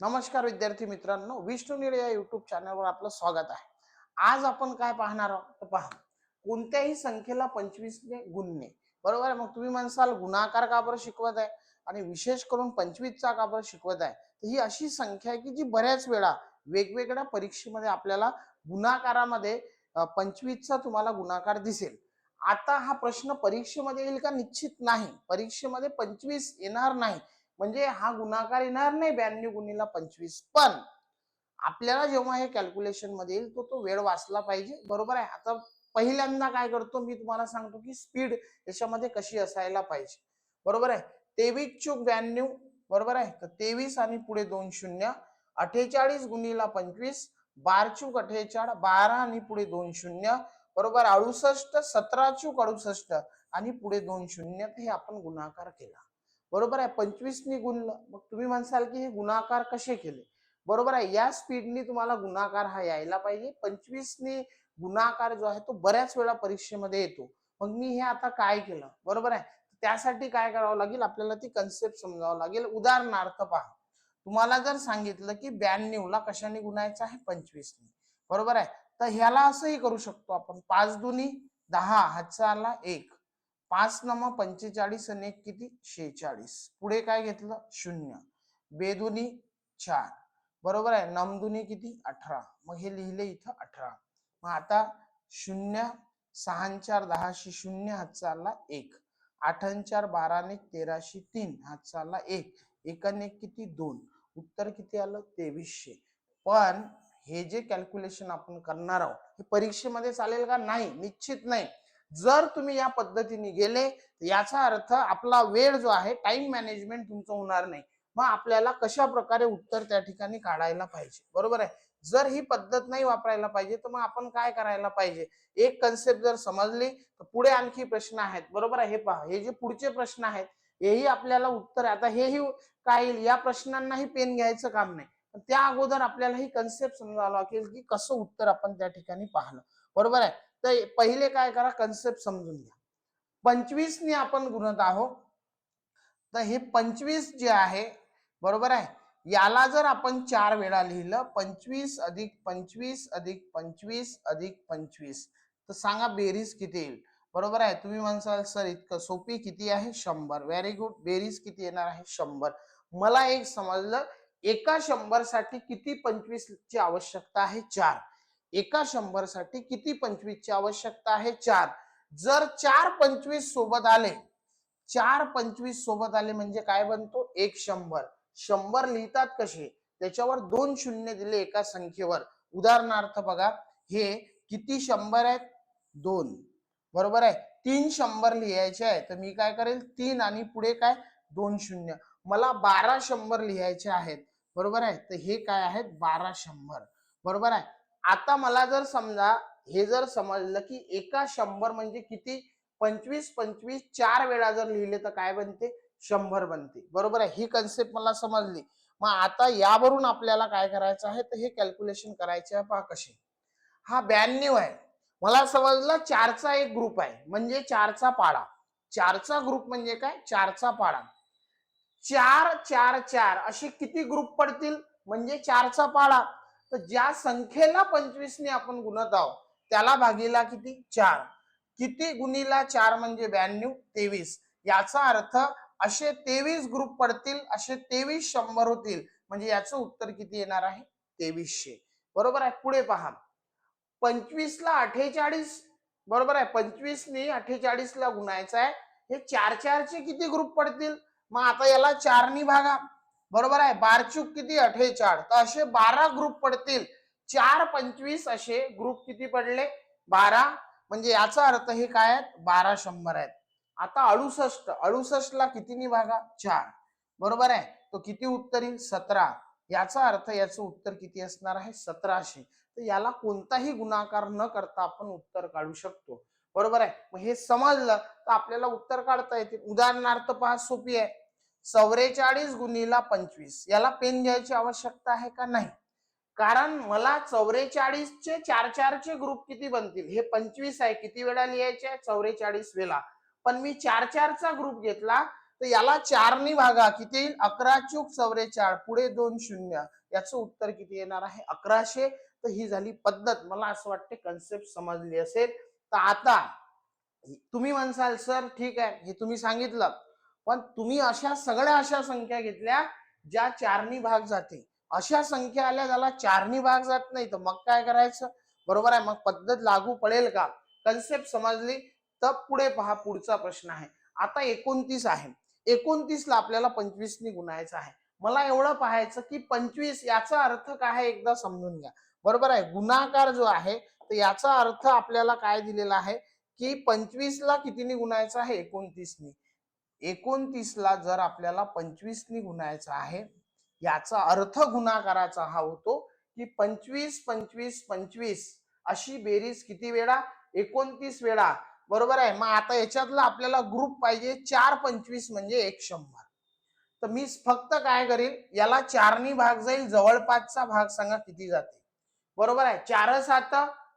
नमस्कार विद्यार्थी मित्रांनो विष्णू निळे या युट्यूब चॅनलवर आपलं स्वागत आहे. आज आपण काय पाहणार आहोत? तर पहा कोणत्याही संख्येला पंचवीसने गुणणे. बरोबर आहे? मग तुम्ही म्हणसाल गुणाकार का बरं शिकवत आहे? आणि विशेष करून पंचवीसचा का बरं शिकवत आहे? तर ही अशी संख्या आहे की जी बऱ्याच वेळा वेगवेगळ्या परीक्षेमध्ये आपल्याला गुणाकारामध्ये पंचवीसचा तुम्हाला गुणाकार दिसेल. आता हा प्रश्न परीक्षेमध्ये येईल का? निश्चित नाही. परीक्षेमध्ये पंचवीस येणार नाही. म्हणजे हा गुणाकार येणार नाही ब्याण्णव गुणीला पंचवीस. पण आपल्याला जेव्हा हे कॅल्क्युलेशनमध्ये येईल तो तो वेळ वाचला पाहिजे. बरोबर आहे? आता पहिल्यांदा काय करतो? मी तुम्हाला सांगतो की स्पीड याच्यामध्ये कशी असायला पाहिजे. बरोबर आहे? तेवीस चूक ब्याण्णव बरोबर आहे? तर तेवीस आणि पुढे दोन शून्य अठ्ठेचाळीस गुणीला पंचवीस बार चूक अठ्ठेचाळ बारा आणि पुढे दोन शून्य बरोबर अडुसष्ट सतरा चूक अडुसष्ट आणि पुढे दोन शून्य हे आपण गुणाकार केला. बरोबर आहे? पंचवीसनी गुणलं मग तुम्ही म्हणसाल की हे गुणाकार कसे केले? बरोबर आहे या स्पीडनी तुम्हाला गुणाकार हा यायला पाहिजे. पंचवीसनी गुणाकार जो आहे तो बऱ्याच वेळा परीक्षेमध्ये येतो. मग मी हे आता काय केलं? बरोबर आहे? त्यासाठी काय करावं लागेल? आपल्याला ती कन्सेप्ट समजावं लागेल. उदाहरणार्थ पहा. तुम्हाला जर सांगितलं की ब्याण्णवला कशाने गुणायचं आहे? पंचवीसनी बरोबर आहे? तर ह्याला असंही करू शकतो आपण. पाच दुनी दहा हातचा आला एक. पाच नम पंचेचाळीस आणि एक किती? शेचाळीस पुढे काय घेतलं? शून्य. बेदुनी चार. बरोबर आहे? नमदुनी किती? अठरा. मग हे लिहिले इथं अठरा. मग आता शून्य सहा चार दहाशी शून्य हात चालला एक. आठ चार बाराने तेराशे तीन हात चालला एक. एकाने किती? दोन. उत्तर किती आलं? तेवीसशे. पण हे जे कॅल्क्युलेशन आपण करणार आहोत हे परीक्षेमध्ये चालेल का? नाही. निश्चित नाही. जर तुम्ही या पद्धतीने गेले तर याचा अर्थ आपला वेळ जो आहे टाइम मॅनेजमेंट तुमचं होणार नाही. मग आपल्याला कशा प्रकारे उत्तर त्या ठिकाणी काढायला पाहिजे? बरोबर आहे? जर ही पद्धत नाही वापरायला पाहिजे तर मग आपण काय करायला पाहिजे? एक कन्सेप्ट जर समजली तर पुढे आणखी प्रश्न आहेत. बरोबर आहे? हे पहा हे जे पुढचे प्रश्न आहेत हेही आपल्याला उत्तर आता हेही काय येईल? या प्रश्नांनाही पेन घ्यायचं काम नाही. त्या अगोदर आपल्याला ही कन्सेप्ट समजावं लागेल की कसं उत्तर आपण त्या ठिकाणी पाहलं बरोबर आहे? तर पहिले काय करा कन्सेप्ट समजून घ्या. पंचवीसने आपण गुणत आहोत. तर हे पंचवीस जे आहे बरोबर आहे? याला जर आपण चार वेळा लिहिलं पंचवीस अधिक पंचवीस अधिक पंचवीस अधिक पंचवीस तर सांगा बेरीज किती येईल? बरोबर आहे? तुम्ही म्हणसाल सर इतकं सोपी किती आहे? शंभर. व्हेरी गुड बेरीज किती येणार आहे? शंभर. मला एक समजलं एका शंभरसाठी किती पंचवीस ची आवश्यकता आहे? चार. एका शंभरसाठी किती पंचवीसची आवश्यकता आहे? चार. जर चार पंचवीस सोबत आले चार पंचवीस सोबत आले म्हणजे काय बनतो? एक शंभर. शंभर लिहितात कसे? त्याच्यावर दोन शून्य दिले एका संख्येवर. उदाहरणार्थ बघा हे किती शंभर आहेत? दोन. बरोबर आहे? तीन शंभर लिहायचे आहे. तर मी काय करेल? तीन आणि पुढे काय? दोन शून्य. मला बारा शंभर लिहायचे आहेत. बरोबर आहे? तर हे काय आहेत? बारा शंभर. बरोबर आहे? आता मला जर समजा हे जर समजलं की एका शंभर म्हणजे किती? पंचवीस पंचवीस चार वेळा जर लिहिले तर काय बनते? शंभर बनते. बरोबर आहे? ही कन्सेप्ट मला समजली. मग आता यावरून आपल्याला काय करायचं आहे? तर हे कॅल्क्युलेशन करायचे आहे पहा कसे. हा ब्याण्णव आहे. मला समजलं चारचा एक ग्रुप आहे. म्हणजे चारचा पाडा. चारचा ग्रुप म्हणजे काय? चारचा पाडा. चार चार चार असे किती ग्रुप पडतील? म्हणजे चारचा पाडा. तर ज्या संख्येला पंचवीसने आपण गुणत आहोत त्याला भागीला किती? चार. किती गुणीला चार म्हणजे ब्याण्णव? तेवीस. याचा अर्थ असे तेवीस ग्रुप पडतील असे तेवीस शंभर होतील. म्हणजे याचं उत्तर किती येणार आहे? तेवीसशे. बरोबर आहे? पुढे पहा. पंचवीसला अठ्ठेचाळीस. बरोबर आहे? पंचवीसने अठ्ठेचाळीसला गुणायचं आहे. हे चार चारचे किती ग्रुप पडतील? मग आता याला चारनी भागा. बरोबर आहे? बारचूक किती? अठ्ठेचाळ तर असे बारा ग्रुप पडतील. चार पंचवीस असे ग्रुप किती पडले? बारा. म्हणजे याचा अर्थ हे काय आहेत? बारा शंभर आहेत. आता अडुसष्ट. अडुसष्टला कितीनी भागा चार. बरोबर आहे? तो किती उत्तर येईल सतरा. याचा अर्थ याचं उत्तर किती असणार आहे? सतराशे. तर याला कोणताही गुणाकार न करता आपण उत्तर काढू शकतो. बरोबर आहे? मग हे समजलं तर आपल्याला उत्तर काढता येतील. उदाहरणार्थ पहा सोपी आहे. चौवेचाळीस गुणीला पंचवीस. याला पेन घ्यायची आवश्यकता आहे का? नाही. कारण मला चौवेचाळीसचे चार चारचे ग्रुप किती बनतील? हे पंचवीस आहे. किती वेळा लिहायचे आहे? चौवेचाळीस वेळा. पण मी चार चारचा ग्रुप घेतला तर याला चारनी भागा. किती? येईल अकरा चूक चौवेचाळ पुढे दोन शून्य. याचं उत्तर किती येणार आहे? अकराशे. तर ही झाली पद्धत. मला असं वाटते कन्सेप्ट समजली असेल. तर आता तुम्ही म्हणसाल सर ठीक आहे. हे तुम्ही सांगितलं. पण तुम्ही अशा सगळ्या अशा संख्या घेतल्या ज्या चारनी भाग जाते अशा संख्या आल्या ज्याला चारनी भाग जात नाही. तर मग काय करायचं? बरोबर आहे. मग पद्धत लागू पडेल का? कन्सेप्ट समजली? तर पुढे पहा. पुढचा प्रश्न आहे. आता एकोणतीस आहे. एकोणतीसला आपल्याला पंचवीसनी गुणायचं आहे. मला एवढं पाहायचं की पंचवीस याचा अर्थ काय आहे एकदा समजून घ्या. बरोबर आहे. गुणाकार जो आहे तर याचा अर्थ आपल्याला काय दिलेला आहे? की पंचवीसला कितीने गुणायचं आहे? एकोणतीसनी. एकोणतीसला जर आपल्याला पंचवीसनी गुणायचा आहे याचा अर्थ गुणाकाराचा हा होतो की पंचवीस पंचवीस पंचवीस अशी बेरीज किती वेळा? एकोणतीस वेळा. बरोबर आहे? मग आता याच्यातला आपल्याला ग्रुप पाहिजे चार पंचवीस म्हणजे एक शंभर. तर मी फक्त काय करेल याला चारनी भाग जाईल जवळपासचा भाग सांगा किती जाते? बरोबर आहे? चार सात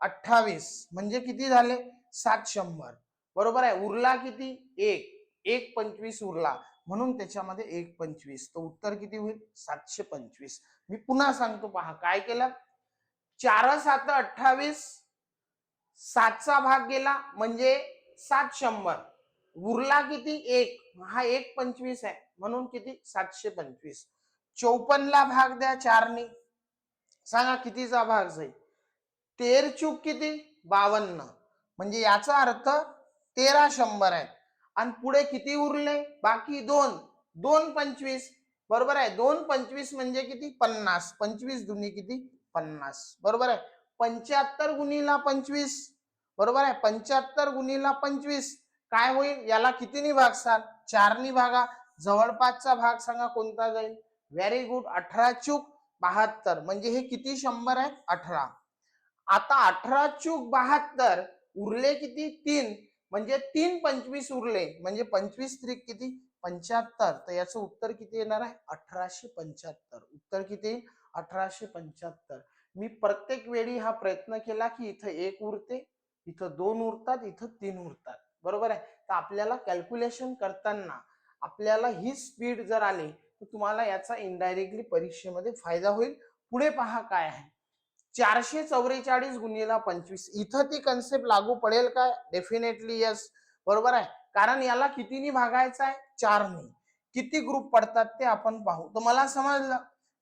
अठ्ठावीस. म्हणजे किती झाले? सात शंभर. बरोबर आहे? उरला किती? एक. एक पंचवीस उरला म्हणून त्याच्यामध्ये एक पंचवीस. तर उत्तर किती होईल? सातशे पंचवीस. मी पुन्हा सांगतो पहा काय केलं? चार सात अठ्ठावीस सातचा भाग गेला म्हणजे सात शंभर. उरला किती? एक. हा एक पंचवीस आहे म्हणून किती? सातशे पंचवीस. चौपन्नला भाग द्या चारने. सांगा कितीचा भाग जाईल? तेर चूक किती? बावन्न. म्हणजे याचा अर्थ तेरा शंभर आहेत आणि पुढे किती उरले? बाकी दोन. दोन पंचवीस. बरोबर आहे? दोन पंचवीस म्हणजे किती? पन्नास. पंचवीस दुनी किती? पन्नास. बरोबर आहे? पंच्याहत्तर गुणीला पंचवीस. बरोबर आहे? पंच्याहत्तर गुणीला पंचवीस. काय होईल? याला कितीनी भागसाल चारनी भागा. जवळपासचा भाग सांगा कोणता जाईल? व्हेरी गुड अठरा चूक बहात्तर. म्हणजे हे किती शंभर आहेत? अठरा. आता अठरा चूक बहात्तर. उरले किती? तीन. म्हणजे तीन पंचवीस उरले. म्हणजे पंचवीस त्रिक किती? पंच्याहत्तर. तर याचं उत्तर किती येणार आहे? अठराशे पंच्याहत्तर. उत्तर किती? येईल अठराशे पंच्याहत्तर. मी प्रत्येक वेळी हा प्रयत्न केला की इथं एक उरते इथं दोन उरतात इथं तीन उरतात. बरोबर आहे? तर आपल्याला कॅल्क्युलेशन करताना आपल्याला ही स्पीड जर आली तर तुम्हाला याचा इनडायरेक्टली परीक्षेमध्ये फायदा होईल. पुढे पहा काय आहे. चारशे चौवेचाळीस गुन्हेला पंचवीस. इथं ती कन्सेप्ट लागू पडेल का? डेफिनेटली यस बरोबर आहे? कारण याला कितीनी भागायचं आहे? चारनी. किती ग्रुप पडतात ते आपण पाहू. तर मला समजलं.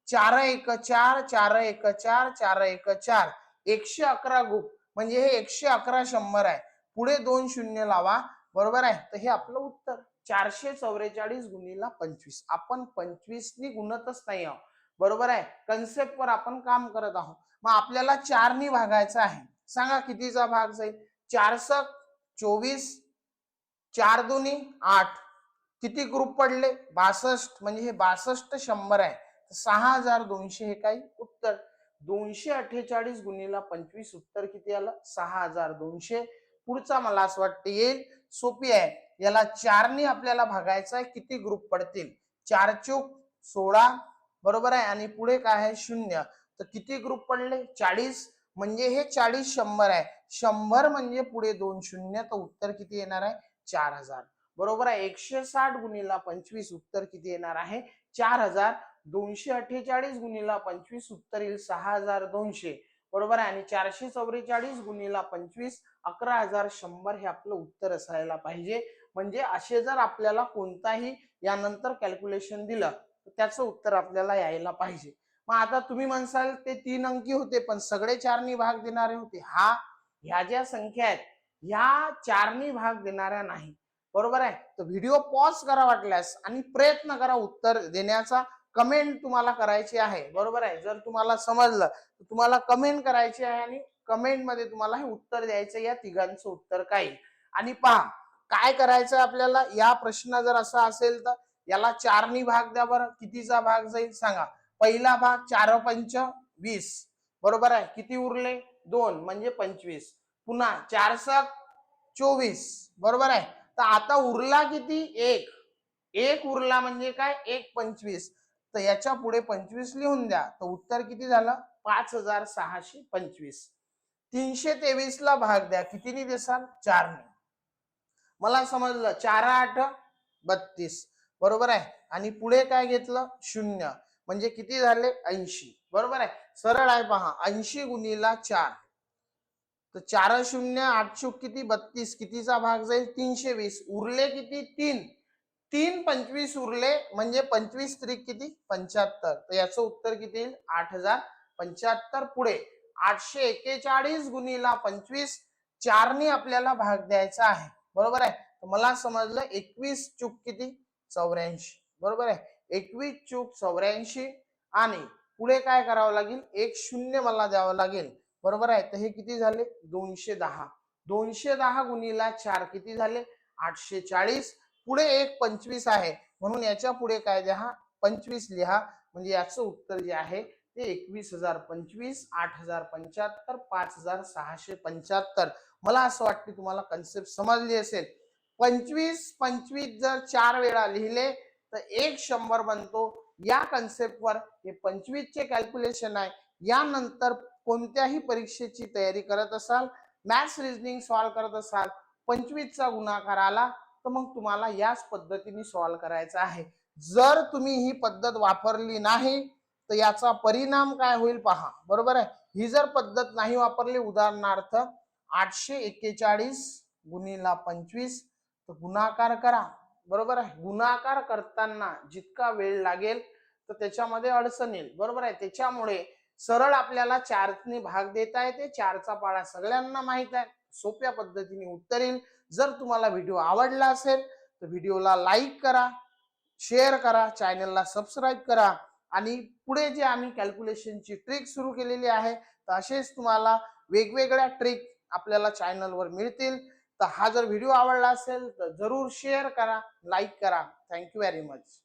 चार एक चार चार एक चार चार एक चार. एकशे अकरा ग्रुप म्हणजे हे एकशे अकरा शंभर आहे. पुढे दोन शून्य लावा. बरोबर आहे? तर हे आपलं उत्तर. चारशे चौवेचाळीस गुन्हेला पंचवीस. आपण पंचवीसनी गुणतच नाही आहोत. बरोबर आहे? कन्सेप्टवर आपण काम करत आहोत. मग आपल्याला चारनी भागायचं आहे. सांगा कितीचा भाग जाईल? चार चोवीस चार दोन्ही आठ. किती ग्रुप पडले? बासष्ट. म्हणजे हे बासष्ट शंभर आहे. सहा हजार दोनशे हे काही उत्तर. दोनशे अठ्ठेचाळीस गुणीला पंचवीस उत्तर किती आलं? सहा हजार दोनशे. पुढचा मला असं वाटतं येईल. सोपी आहे. याला चारनी आपल्याला भागायचं आहे. किती ग्रुप पडतील? चार चोक सोळा बरोबर आहे? आणि पुढे काय आहे? शून्य. तर किती ग्रुप पडले? चाळीस. म्हणजे हे चाळीस शंभर आहे. शंभर म्हणजे पुढे दोन शून्य. तर उत्तर किती येणार आहे? चार हजार. बरोबर आहे? एकशे साठ गुणीला पंचवीस उत्तर किती येणार आहे? चार हजार. दोनशे अठ्ठेचाळीस गुणीला पंचवीस उत्तर येईल सहा हजार दोनशे. बरोबर आहे? आणि चारशे चौवेचाळीस गुणीला पंचवीस अकरा हजार शंभर हे आपलं उत्तर असायला पाहिजे. म्हणजे असे जर आपल्याला कोणताही यानंतर कॅल्क्युलेशन दिलं त्याचं उत्तर आपल्याला यायला पाहिजे. मग आता तुम्ही म्हणसाल ते तीन अंकी होते पण सगळे चारनी भाग देणारे होते. हा ह्या ज्या संख्या आहेत ह्या चारनी भाग देणाऱ्या नाही. बरोबर आहे? तर व्हिडिओ पॉज करा वाटल्यास आणि प्रयत्न करा उत्तर देण्याचा. कमेंट तुम्हाला करायची आहे. बरोबर आहे? जर तुम्हाला समजलं तर तुम्हाला कमेंट करायची आहे आणि कमेंटमध्ये तुम्हाला हे उत्तर द्यायचं या तिघांचं उत्तर काय? आणि पहा काय करायचं आपल्याला? या प्रश्न जर असा असेल तर याला चारनी भाग द्या बरं. कितीचा भाग जाईल सांगा. पहिला भाग चार पंच वीस. बरोबर आहे? किती उरले? दोन म्हणजे पंचवीस. पुन्हा चार सक चोवीस. बरोबर आहे? तर आता उरला किती? एक. एक उरला म्हणजे काय? एक पंचवीस. तर याच्यापुढे पंचवीस लिहून द्या. तर उत्तर किती झालं? पाच हजार सहाशे पंचवीस. तीनशे तेवीस ला भाग द्या. कितीनी देसाल? चारने. मला समजलं. चार आठ बत्तीस. बरोबर आहे? आणि पुढे काय घेतलं? शून्य. म्हणजे किती झाले? ऐंशी. बरोबर आहे? सरळ आहे पहा. ऐंशी गुणीला चार. तर चार शून्य आठ चूक किती? बत्तीस. कितीचा भाग जाईल? तीनशे वीस. उरले किती? तीन. तीन पंचवीस उरले म्हणजे पंचवीस त्रिक किती? पंच्याहत्तर. तर याचं उत्तर किती येईल? आठ हजार पंच्याहत्तर पुढे. आठशे एक्केचाळीस गुणीला पंचवीस. चारनी आपल्याला भाग द्यायचा आहे. बरोबर आहे? मला समजलं एकवीस चूक किती? चौऱ्याऐंशी. बरोबर आहे? एकवीस चूक चौऱ्याऐंशी आणि पुढे काय करावं लागेल? एक शून्य मला द्यावं लागेल. बरोबर आहे? तर हे किती झाले? दोनशे दहा. दोनशे दहा गुणीला चार किती झाले? आठशे चाळीस. पुढे एक पंचवीस आहे. म्हणून याच्यापुढे काय द्या पंचवीस लिहा. म्हणजे याचं उत्तर जे आहे ते एकवीस हजार पंचवीस आठ हजार पंच्याहत्तर पाच हजार सहाशे पंच्याहत्तर. मला असं वाटते तुम्हाला कन्सेप्ट समजली असेल. पंचवीस पंचवीस जर चार वेळा लिहिले तर एक शंभर बनतो. या कन्सेप्टवर हे पंचवीसचे कॅल्क्युलेशन आहे. यानंतर कोणत्याही परीक्षेची तयारी करत असाल मॅथ्स रिजनिंग सॉल्व्ह करत असाल पंचवीसचा गुणाकार आला तर मग तुम्हाला याच पद्धतीने सॉल्व्ह करायचा आहे. जर तुम्ही ही पद्धत वापरली नाही तर याचा परिणाम काय होईल पहा. बरोबर आहे? ही जर पद्धत नाही वापरली उदाहरणार्थ आठशे एक्केचाळीस गुणीला पंचवीस तर गुणाकार करा. बरोबर आहे? गुणाकार करताना जितका वेळ लागेल तर त्याच्यामध्ये अडचण येईल. बरोबर आहे? त्याच्यामुळे सरळ आपल्याला चारने भाग देता येते. चारचा पाळा सगळ्यांना माहीत आहे. सोप्या पद्धतीने उत्तर येईल. जर तुम्हाला व्हिडिओ आवडला असेल तर व्हिडिओला लाईक करा शेअर करा चॅनलला सबस्क्राईब करा आणि पुढे जे आम्ही कॅल्क्युलेशनची ट्रिक सुरू केलेली आहे तर असेच तुम्हाला वेगवेगळ्या ट्रिक आपल्याला चॅनलवर मिळतील. तर हा जर व्हिडिओ आवडला असेल तर जरूर शेअर करा लाईक करा. Thank you very much